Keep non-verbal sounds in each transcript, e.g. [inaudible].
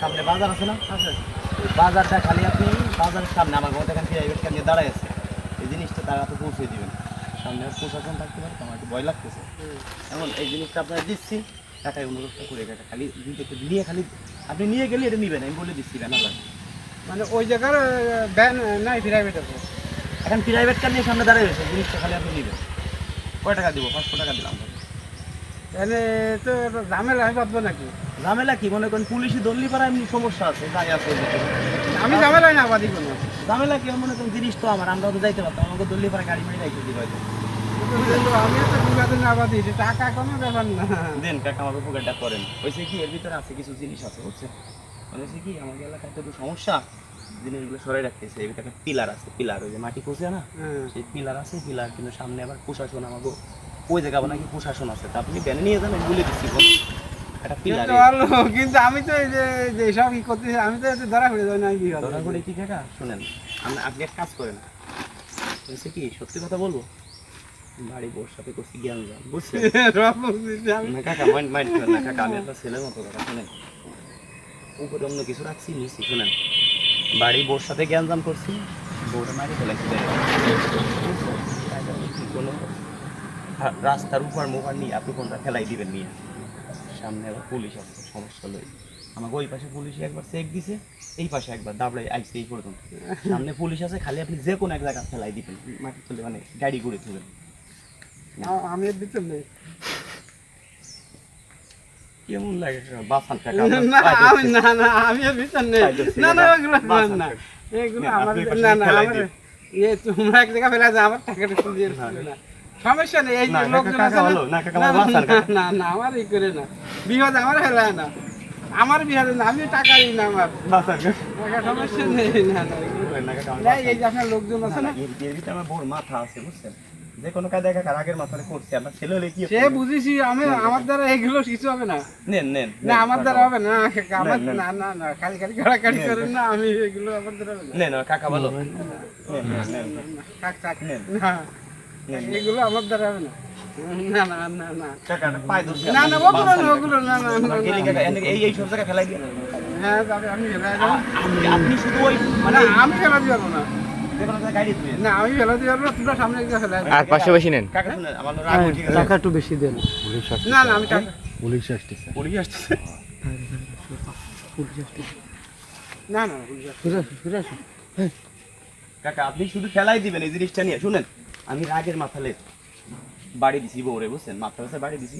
সামনে বাজার আছে না? বাজারটা খালি আপনি বাজারের সামনে আমার ঘর থেকে প্রাইভেট কার নিয়ে দাঁড়ায় আছে। এই জিনিসটা তারা তো পৌঁছে দিবেন। সামনে আর প্রশাসন থাকতে পারে আমার একটু ভয় লাগতেছে। এখন এই জিনিসটা আপনার দিচ্ছি টাকায় অনুরোধটা করে টাকা খালি নিয়ে খালি আপনি নিয়ে গেলে এটা নিবেন আমি বলে দিচ্ছি ব্যানার লাগে মানে ওই জায়গার ব্যান নাই প্রাইভেট আছে এখন প্রাইভেট কার নিয়ে সামনে দাঁড়ায় রয়েছে জিনিসটা খালি আপনি নেবেন। কয় টাকা দিব? পাঁচশো টাকা দিলাম। তাহলে তো ঝামেলা আমি পাবো নাকি? ঝামেলা কি? মনে করেন পুলিশি দল্লি পাড়া এমনি সমস্যা আছে যাই আছে আমি ঝামেলাই না বাদি কোনো ঝামেলা কি? মনে করেন জিনিস তো আমার আমরা তো যাইতে পারতাম আমাকে দল্লি পাড়া গাড়ি মেরে রাখতে দিবে তো না টাকা কোনো ব্যাপার না। দেন কাকা আমাকে করেন। কি এর ভিতরে আছে কিছু জিনিস আছে মানে হচ্ছে কি আমাদের এলাকায় তো একটু সমস্যা জিনিসগুলো সরাই রাখতেছে। একটা পিলার আছে পিলার ওই যে মাটি না? হ্যাঁ। সেই পিলার আছে পিলার কিন্তু সামনে আবার প্রশাসন আমাকে ওই জায়গা নাকি প্রশাসন আছে। তা আপনি ব্যানে নিয়ে যান বলে দিচ্ছি কিন্তু আমি তো এই যে যে সব কি করতেছি আমি তো ধরা পড়ে যাই না কি ধরা করে কি কাকা? শোনেন আপনি আপনি এক কাজ করেন। হয়েছে কি সত্যি কথা বলব? বাড়ি বোর সাথে করছি জ্ঞান যান বুঝছেন? [laughs] সব বুঝতেছি আমি। না কাকা মাইন্ড মাইন্ড করেন না কাকা আমি আপনার ছেলের মতো কথা শুনেন। উপরে অন্য কিছু রাখছি নিচ্ছি শুনেন। বাড়ি বোর সাথে জ্ঞান জ্ঞানজাম করছি বউটা মারি ফেলাইছি কোনো রাস্তার উপর মোহার নিয়ে আপনি কোনটা ফেলাই দিবেন নিয়ে সামনে আবার পুলিশ আছে সমস্যা লই। আমাকে ওই পাশে পুলিশ একবার চেক দিছে এই পাশে একবার দাবড়াই আইসে এই পর্যন্ত। সামনে পুলিশ আছে খালি আপনি যে কোনো এক জায়গায় ফেলাই দিবেন মাটি তুলে মানে গাড়ি ঘুরে তুলেন আমি এর নেই। কেমন লাগে বাসান কাকা আমি না না আমি ভিতর নেই। তাই তো ছিল না না না। ওগুলো না বাস না। আছে। এগুলো আমার আপনি ভিতর- পাশে না না আমার এ তোমরা এক জায়গায় ফেলা যায় আমার টাকাটা দিয়ে না, না। সমস্যা নেই এই যে লোকজন আছে না- না, না, আমার এই করে না বিহাদ আমার ফেলায় না আমার বিহাদে না আমি টাকা দিই না আমার সমস্যা নেই না না কাকা আমার এই যে আপনার লোকজন আছে না না, এর- এর ভিতরে আমার বউর মাথা আছে বুঝছেন যে কোনো কাজে কাকা রাগের মাথায় করছে আপনার ছেলে হলে কি সে বুঝেছি আমি আমার দ্বারা এগুলো কিছু হবে না নেন নেন না আমার দ্বারা হবে না আমার না, না। না খালি খালি কাড়াকাড়ি করেন না আমি এগুলো আমার দ্বারা হবে না নেন কাকা ভালো নেন নেন নেন। না। এগুলো আমার দ্বারা হবে না। না না না না। কাকা পায়ে ধরছি। না না ওগুলো না ওগুলো না না না, গেলি না। কাকা এনে এই এই সব জায়গায় ফেলাই দিয়ে। হ্যাঁ আমি ফেলা যাব আপনি- আপনি শুধু ওই মানে আমি ফেলা দিয়ে পারব না। যে কোনো জায়গায় গাড়ি ধুয়ে। না আমি ফেলা দিয়ে পারব না তোমরা সামনে গিয়ে ফেলা আর পাশাপাশি নেন। কাকা শুনেন আমার রাগ উঠে গেছে। টাকা একটু বেশি দেন। না না আমি টাকা পুলিশ আসতেছে পুলিশ আসতেছে না না ফিরে ফিরে আসো কাকা আপনি শুধু ফেলাই দিবেন এই জিনিসটা নিয়ে শুনেন। আমি রাগের মাথালে বাড়ি দিছি বউরে বুঝছেন? মাথা ব্যথা বাড়ি দিছি।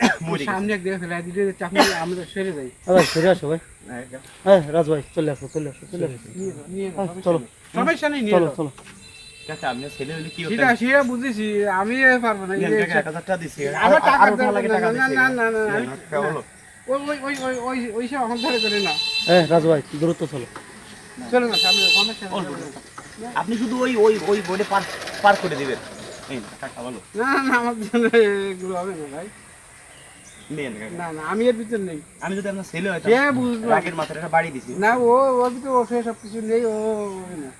[coughs] মরে গেছে। সামনে এক জায়গায় ফেলা দিলে চাপনি আমরা সেরে যাই। ভাই ফিরে আসো ভাই। হ্যাঁ, হ্যাঁ রাজ ভাই চলে আসো চলে আসো চলে আসো। নিয়ে যাও, নিয়ে যাও, চলো। সমস্যা নেই নিয়ে চলো চলো। কাকা আপনি ছেলে হলে কি সেটা সেটা বুঝেছি আমি পারব না টাকা দিছি। আমার টাকা লাগে না, টাকা না, না, না, না, নেন, আমি- কাকা বলো। ওই ওই ওই ওই ওই ওই সব আমার ধরে করে না। হ্যাঁ রাজ ভাই দ্রুত চলো। চলো না সামনে সমস্যা চলো না। আপনি শুধু ওই ওই ওই বোর্ডে পার পার করে দিবেন। এই না, না না আমার জন্য এগুলো হবে না ভাই। না না আমি এর ভিতর নেই। আমি যদি আপনার ছেলে হয়তো কে বুঝলো রাগের মাথায় বাড়ি দিছি। না ও ওর ভিতরে ও সব কিছু নেই ও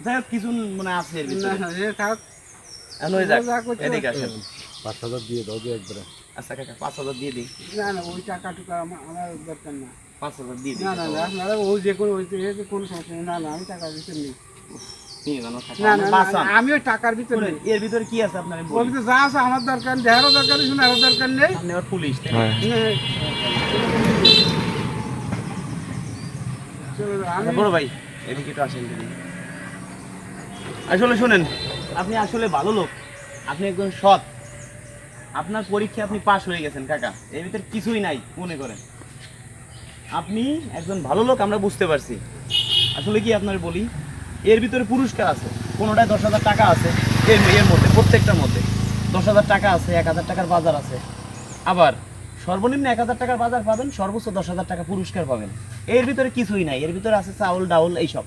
যাই হোক কিছু মনে আছে এর ভিতরে। না এ থাক। এখন যাক। এদিকে আসেন। পাঁচ হাজার দিয়ে দাও দিয়ে একবারে। আচ্ছা কাকা পাঁচ হাজার দিয়ে দিই। না না ওই টাকা টুকা আমার দরকার না। পাঁচ হাজার দিয়ে দিই। না না না আপনারা ও যে কোনো ওই যে কোনো সমস্যা নেই। না না আমি টাকার ভিতর নেই। নিয়ে যান কাকা না না না, বাঁচান। আমি ওই টাকার ভিতর এর ভিতরে কি আছে আপনার ওর ভিতরে যা আছে আমার দরকার দেহারও দরকার নেই শোনারও দরকার নেই। পুলিশ তাই না? হ্যাঁ। চলো, আমি বড় ভাই এদিকে একটু আসেন আসলে শুনেন আপনি আসলে ভালো লোক আপনি একজন সৎ। আপনার পরীক্ষা আপনি পাশ হয়ে গেছেন কাকা। এর ভিতরে কিছুই নাই মনে করেন। আপনি একজন ভালো লোক আমরা বুঝতে পারছি। আসলে কি আপনার বলি? এর ভিতরে পুরস্কার আছে, কোনোটায় দশ হাজার টাকা আছে, এর এর মধ্যে, প্রত্যেকটার মধ্যে। দশ হাজার টাকা আছে, এক হাজার টাকার বাজার আছে। আবার সর্বনিম্ন এক হাজার টাকার বাজার পাবেন, সর্বোচ্চ দশ হাজার টাকা পুরস্কার পাবেন। এর ভিতরে কিছুই নাই, এর ভিতরে আছে চাউল, ডাউল, এইসব।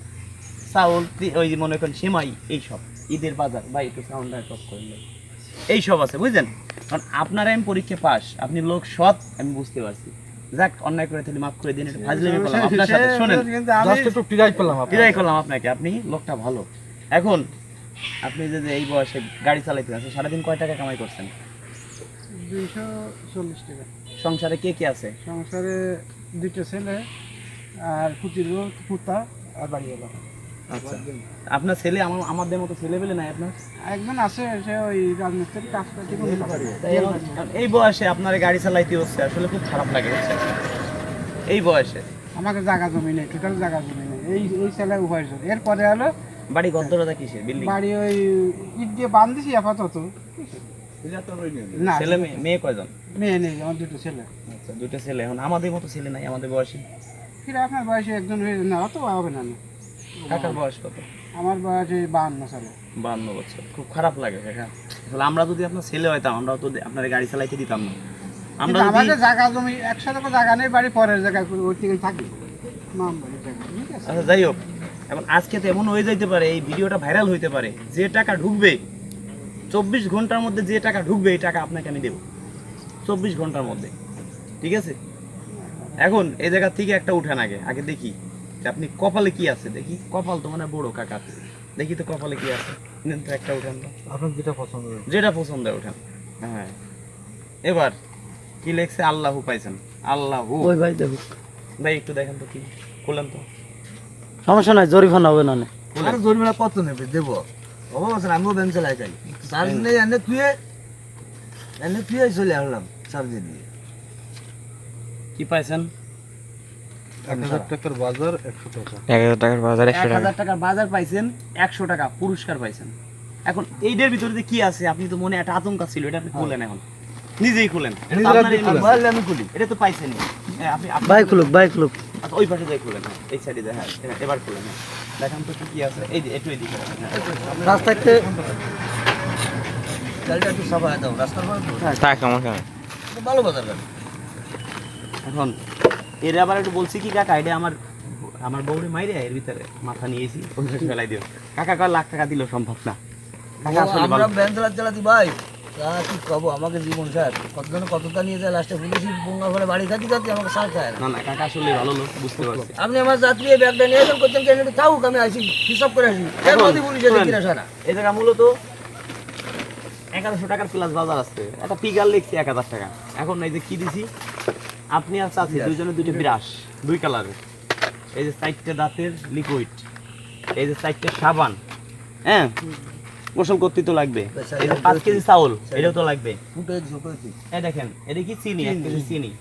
চাউল ওই যে মনে করেন সেমাই, এইসব। ঈদের বাজার বা একটু সাউন্ডটা টপ করেন এইসব আছে, বুঝলেন? কারণ আপনারা আমি পরীক্ষা পাস আপনি লোক সৎ, আমি বুঝতে পারছি। যাক অন্যায় করে তাহলে মাফ করে দিন একটু ফাজলামি করলাম আপনার সাথে। শোনেন জাস্ট একটু টিরাই পেলাম আপনার টিরাই করলাম আপনাকে। আপনি লোকটা ভালো। এখন আপনি যে যে এই বয়সে গাড়ি চালাইতে আছেন সারাদিন কয় টাকা কামাই করছেন? দুইশো চল্লিশ টাকা। সংসারে কে কে আছে? সংসারে দুটো ছেলে আর কুচির পুতা আর বাড়ি গেল আচ্ছা। আপনার ছেলে আমাদের মতো ছেলে পেলে নাই আপনার? একজন আছে সে ওই রাজমিস্ত্রির কাজ করতে এই বয়সে আপনার গাড়ি চালাইতে হচ্ছে আসলে খুব খারাপ লাগে হচ্ছে। এই বয়সে? আমাকে জায়গা জমি নেই টোটাল জায়গা জমি নেই। এই এই ছেলে উপার্জন এরপরে হলো বাড়ি গদ্দরতা কিসের? বিল্ডিং? বাড়ি ওই ইট দিয়ে বান্ধিছি আপাতত। না ছেলে মেয়ে মেয়ে কয়জন? মেয়ে নেই আমার দুটো ছেলে। আচ্ছা দুটো ছেলে। এখন আমাদের মতো ছেলে নাই আমাদের বয়সী? ফিরে আপনার বয়সে একজন হয়ে না অত হবে না না। কাকার বয়স কত? আমার বয়স এই বাহান্ন সালে। বছর। খুব খারাপ লাগে কাকা। আমরা যদি আপনার ছেলে হইতাম আমরা তো আপনার গাড়ি চালাইতে দিতাম না। আমরা আমাদের জায়গা জমি একসাথে তো জায়গা নেই বাড়ি পরের জায়গায় ওই থেকে। থাকি মাম বাড়ির জায়গা আচ্ছা যাই হোক। এখন আজকে তো এমন হয়ে যাইতে পারে এই ভিডিওটা ভাইরাল হইতে পারে। যে টাকা ঢুকবে চব্বিশ ঘণ্টার মধ্যে যে টাকা ঢুকবে এই টাকা আপনাকে আমি দেবো। চব্বিশ ঘণ্টার মধ্যে ঠিক আছে? এখন এই জায়গা থেকে একটা উঠান আগে আগে দেখি। আপনি কপালে কি আছে? দেখি। কপাল তো মানে বড় কাকা। দেখি তো কপালে কি আছে। নেন তো একটা উঠান তো। আপনার যেটা পছন্দ। যেটা পছন্দ হয় উঠান। হ্যাঁ। এবার কি লেখছে? আল্লাহু পাইছেন। আল্লাহু। ওই ভাই দেখো। ভাই একটু দেখেন তো কি। খুলেন তো। সমস্যা নাই জরিফানা হবে না নে। আর জরিমানা কত নেবে? দেব। অবশ্য আমিও ব্যাংক চালাই যাই চার্জ নেই এনে তুই এনে তুই চলে আসলাম চার্জ দিয়ে। কি পাইছেন? এক হাজার টাকার বাজার একশো টাকা। এক হাজার টাকার বাজার পাইছেন একশো টাকা পুরস্কার পাইছেন। এখন এইটার ভিতরে কি আছে আপনি তো মনে একটা আতঙ্ক ছিল এটা আপনি খুলেন এখন। নিজেই খুলেন। আমি খুলি এটা তো পাইছেনই। হ্যাঁ, আপনি ভাই খুলুক ভাই খুলুক। আচ্ছা, ওই পাশে যাই খুলেন হ্যাঁ এই সাইডে হ্যাঁ এবার- খুলেন হ্যাঁ। দেখান তো কি কি আছে এই যে একটু এদিকে হ্যাঁ। থাকতে চালটা একটু সাফা দাও রাস্তার ভালো বাজার এখন এর আবার একটু বলছি কি কাকা এটা আমার আমার বউরে মাইরে এর ভিতরে মাথা নিয়েছি ওই ফেলাই দিও। কাকা কয় লাখ টাকা দিলেও সম্ভব না? কাকা আসলে আমরা চালাতে চালাতে ভাই তা কি কব আমাকে জীবন স্যার কতজন কতটা নিয়ে যায়? লাস্টে পুলিশ বঙ্গা ফলে বাড়ি থাকি যাচ্ছে আমাকে সার খায় না। না কাকা আসলে ভালো লোক বুঝতে পারছি। আপনি আমার যাত্রী ব্যাগটা নিয়ে এসেন করছেন কেন? থাকুক আমি আসি হিসাব করে আসি। এর মধ্যে পুলিশ সারা। এই জায়গা মূলত এগারোশো টাকার প্লাস বাজার আছে। একটা পিগার লিখছি এক হাজার টাকা। এখন এই যে কি দিছি? আপনি আর চাচ্ছি দুইজনের দুইটা বিরাস দুই কালারের। এই যে চারটে দাঁতের লিকুইড এই যে চারটে সাবান হ্যাঁ? গোসল করতে তো লাগবে। এই যে পাঁচ কেজি চাউল এটাও তো লাগবে। এই দেখেন এটা কি চিনি? এক কেজি চিনি।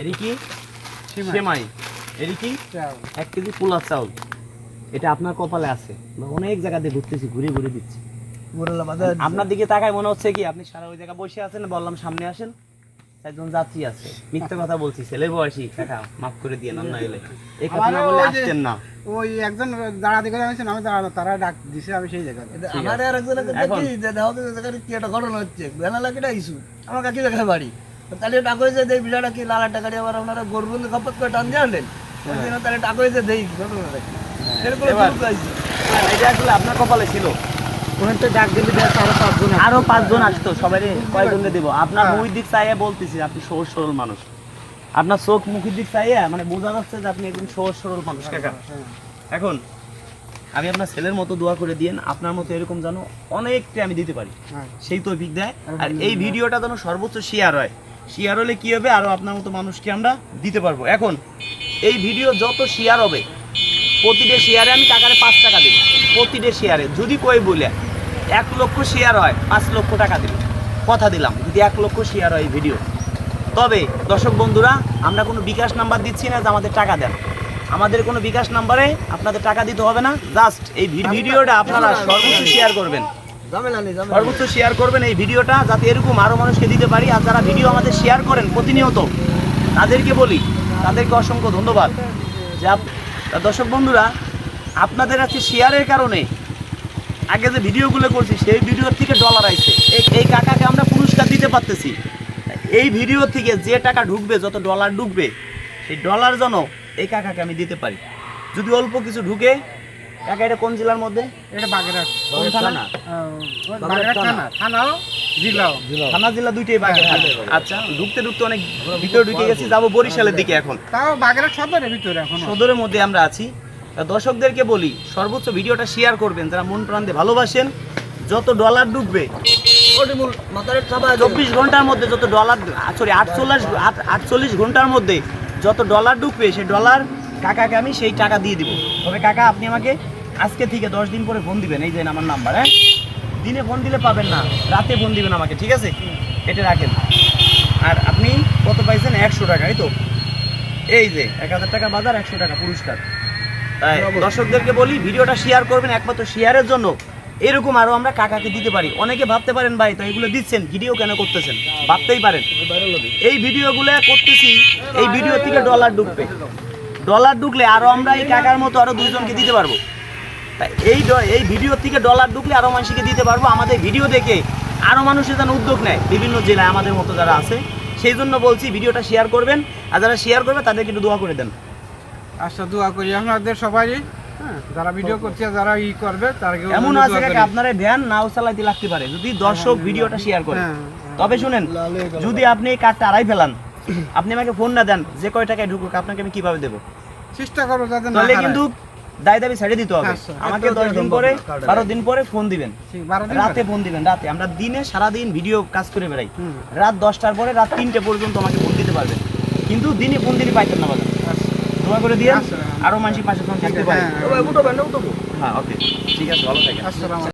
এটা কি? সেমাই। এটা কি? এক কেজি পোলার চাউল। এটা আপনার কপালে আছে। অনেক জায়গাতে ঘুরতেছি ঘুরে ঘুরে দিচ্ছি। আপনার দিকে তাকায় মনে হচ্ছে কি আপনি সারা ওই জায়গায় বসে আছেন বললাম সামনে আসেন। একজন যাত্রী আছে। মিথ্যা কথা বলছি ছেলের বয়সী কাকা মাফ করে দিয়ে না এই কথা না ওই যে- না। ওই একজন দাঁড়াতে করে আমি আমি দাঁড়ানো তারা ডাক দিছে আমি সেই জায়গায় আমার আর একজনকে এখন- দেখি যে দেখো তো জায়গায় কি একটা ঘটনা হচ্ছে। বেলা লাগাটা ইস্যু আমার কাকি জায়গায় বাড়ি। তাহলে টাকা হয়েছে দেই বিড়াটা কি লালা টাকা দিয়ে আবার আপনারা গরু বন্ধু খপত করে টান দিয়ে আনলেন? তাহলে টাকা হয়েছে দেই ঘটনাটা কি? এরকম। এটা আসলে আপনার কপালে ছিল? ওখান ডাক দিলে দেখ আরও পাঁচজন আরও পাঁচজন আসতো সবাই দেবো। আপনার মুখ দিক চাইয়া বলতেছি আপনি সহজ সরল মানুষ। আপনার চোখ মুখের দিক চাইয়া মানে বোঝা যাচ্ছে যে আপনি একজন সহজ সরল মানুষ। কাকা এখন আমি আপনার ছেলের মতো দোয়া করে দিয়েন আপনার মতো এরকম যেন অনেকটা আমি দিতে পারি। হ্যাঁ। সেই তো দেয়। আর এই ভিডিওটা যেন সর্বোচ্চ শেয়ার হয়। শেয়ার হলে কি হবে? আরও আপনার মতো মানুষকে আমরা দিতে পারব। এখন এই ভিডিও যত শেয়ার হবে প্রতিটা শেয়ারে আমি টাকারে পাঁচ টাকা দেবো। প্রতিটা শেয়ারে যদি কই বলে এক লক্ষ শেয়ার হয় পাঁচ লক্ষ টাকা দেবো কথা দিলাম যদি এক লক্ষ শেয়ার হয় এই ভিডিও তবে দর্শক বন্ধুরা আমরা কোনো বিকাশ নাম্বার দিচ্ছি না যে আমাদের টাকা দেন। আমাদের কোনো বিকাশ নাম্বারে আপনাদের টাকা দিতে হবে না। জাস্ট এই ভিডিওটা আপনারা সর্বোচ্চ শেয়ার করবেন। সর্বোচ্চ শেয়ার করবেন এই ভিডিওটা যাতে এরকম আরও মানুষকে দিতে পারি। আর যারা ভিডিও আমাদের শেয়ার করেন প্রতিনিয়ত তাদেরকে বলি তাদেরকে অসংখ্য ধন্যবাদ। যে দর্শক বন্ধুরা আপনাদের কাছে শেয়ারের কারণে আগে যে ভিডিওগুলো করছি সেই ভিডিওর থেকে ডলার আইছে। এই কাকাকে আমরা পুরস্কার দিতে পারতেছি। এই ভিডিও থেকে যে টাকা ঢুকবে যত ডলার ঢুকবে সেই ডলার যেন এই কাকাকে আমি দিতে পারি। যদি অল্প কিছু ঢুকে কাকা এটা কোন জেলার মধ্যে? এটা বাগেরহাট। কোন থানা? বাগেরহাট থানা। থানাও? জেলাও? থানা জেলা দুইটাই বাগেরহাট। আচ্ছা ঢুকতে ঢুকতে অনেক ভিতরে ঢুকে গেছি যাব বরিশালের দিকে এখন। তাও বাগেরহাট সদরের ভিতরে এখন। সদরের মধ্যে আমরা আছি। দর্শকদেরকে বলি সর্বোচ্চ ভিডিওটা শেয়ার করবেন যারা মন প্রাণ দিয়ে ভালোবাসেন যত ডলার আছে। চব্বিশ ঘণ্টার মধ্যে যত ডলার সরি আটচল্লিশ আটচল্লিশ ঘণ্টার মধ্যে যত ডলার ঢুকবে সেই ডলার কাকাকে আমি সেই টাকা দিয়ে দিব। তবে কাকা আপনি আমাকে আজকে থেকে দশ দিন পরে ফোন দিবেন এই যে আমার নাম্বার হ্যাঁ? দিনে ফোন দিলে পাবেন না রাতে ফোন দিবেন আমাকে ঠিক আছে? এটা রাখেন। আর আপনি কত পাইছেন? একশো টাকা এই তো। এই যে এক হাজার টাকা বাজার একশো টাকা পুরস্কার। দর্শকদেরকে বলি ভিডিওটা শেয়ার করবেন একমাত্র শেয়ারের জন্য। এরকম আরও আমরা কাকাকে দিতে পারি। অনেকে ভাবতে পারেন ভাই তো এগুলো দিচ্ছেন ভিডিও কেন করতেছেন? ভাবতেই পারেন। এই ভিডিওগুলো করতেছি এই ভিডিও থেকে ডলার ঢুকবে। ডলার ঢুকলে আরও আমরা এই কাকার মতো আরও দুইজনকে দিতে পারব। তাই এই এই ভিডিও থেকে ডলার ঢুকলে আরও মানুষকে দিতে পারব। আমাদের ভিডিও দেখে আরও মানুষের যেন উদ্যোগ নেয়। বিভিন্ন জেলায় আমাদের মতো যারা আছে সেই জন্য বলছি ভিডিওটা শেয়ার করবেন। আর যারা শেয়ার করবে তাদেরকে একটু দোয়া করে দেন। আচ্ছা দোয়া করি আপনাদের সবারই হ্যাঁ যারা ভিডিও করছে যারা ই করবে তারা এমন আছে আপনারা ভ্যান নাও চালাইতে লাগতে পারে। যদি দর্শক ভিডিওটা শেয়ার করে হ্যাঁ, তবে শুনেন যদি আপনি এই কার্ডটা আড়াই ফেলান আপনি আমাকে ফোন না দেন যে কয় টাকায় ঢুকুক আপনাকে আমি কীভাবে দেবো? চেষ্টা করব যাতে না তাহলে কিন্তু দায় দাবি ছেড়ে দিতে হবে। আচ্ছা। আমাকে দশ দিন পরে বারো দিন পরে ফোন দিবেন। দিন রাতে ফোন দিবেন রাতে। আমরা দিনে সারাদিন ভিডিও কাজ করে বেড়াই। রাত দশটার পরে রাত তিনটে পর্যন্ত আমাকে ফোন দিতে পারবেন। কিন্তু দিনে ফোন দিলে পাইতেন না। দোয়া করে দিয়ে। আরও মানুষের পাশে ফোন থাকতে পারে হ্যাঁ, হ্যাঁ। ওকে ঠিক আছে ভালো থাকে আসসালামু